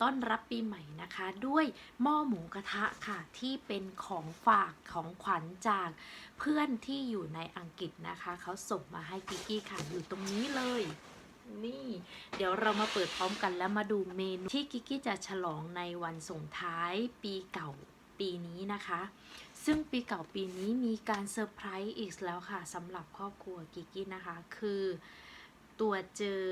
ต้อนรับปีใหม่นะคะด้วยหม้อหมูกระทะค่ะที่เป็นของฝากของขวัญจากเพื่อนที่อยู่ในอังกฤษนะคะเขาส่งมาให้กิกกี้ค่ะอยู่ตรงนี้เลย นี่ เดี๋ยวเรามาเปิดพร้อมกันแล้วมาดูเมนูที่กิกกี้จะฉลองในวันส่งท้ายปีเก่าปีนี้นะคะ ซึ่งปีเก่าปีนี้มีการเซอร์ไพรส์อีกแล้วค่ะสำหรับครอบครัวกิกกี้นะคะ คือตรวเจอ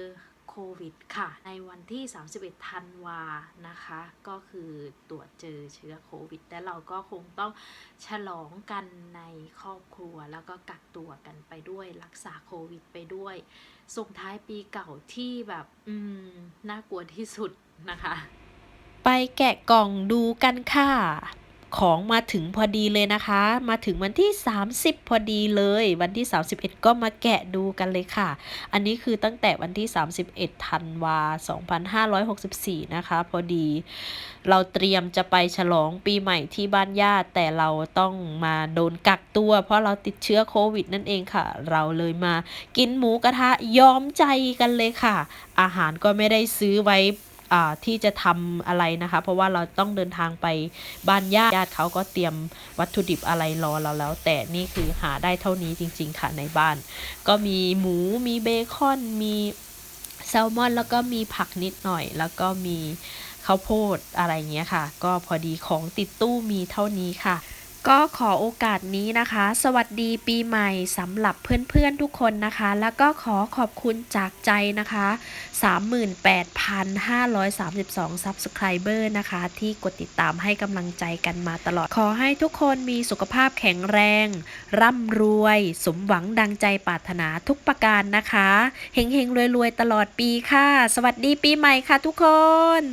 ควิดค่ะ ในวันที่ 31 ธันวานะคะ ก็คือตรวจเจอเชื้อโควิด และเราก็คงต้องฉลองกันในครอบครัว แล้วก็กักตัวกันไปด้วยรักษาโควิดไปด้วย ส่งท้ายปีเก่าที่แบบ อืม น่ากลัวที่สุดนะคะ ไปแกะกล่องดูกันค่ะ ของมาถึงพอดีเลยนะคะ มาถึงวันที่ 30 พอดีเลย วันที่ 31 ก็มาแกะดูกันเลยค่ะ อันนี้คือตั้งแต่วันที่ 31ธันวา2564 นะคะ พอดี เราเตรียมจะไปฉลองปีใหม่ที่บ้านญาติ แต่เราต้องมาโดนกักตัว เพราะเราติดเชื้อโควิดนั่นเองค่ะ เราเลยมากินหมูกระทะยอมใจกันเลยค่ะ อาหารก็ไม่ได้ซื้อไว้ ที่จะทำอะไรนะคะ เพราะว่าเราต้องเดินทางไปบ้านญาติญาติเขาก็เตรียมวัตถุดิบอะไรรอเราแล้ว แต่นี่คือหาได้เท่านี้จริง ๆ ค่ะในบ้าน ก็มีหมูมีเบคอน มีแซลมอน แล้วก็มีผักนิดหน่อย แล้วก็มีข้าวโพดอะไรเงี้ยค่ะ ก็พอดีของติดตู้มีเท่านี้ค่ะ ก็ขอโอกาสนี้นะคะ สวัสดีปีใหม่สำหรับเพื่อนๆทุกคนนะคะ แล้วก็ขอขอบคุณจากใจนะคะ 38,532 Subscriber นะคะ ที่กดติดตามให้กำลังใจกันมาตลอด ขอให้ทุกคนมีสุขภาพแข็งแรง ร่ำรวย สมหวังดังใจปรารถนาทุกประการนะคะ เฮงๆ รวยๆ ตลอดปีค่ะ สวัสดีปีใหม่ค่ะทุกคน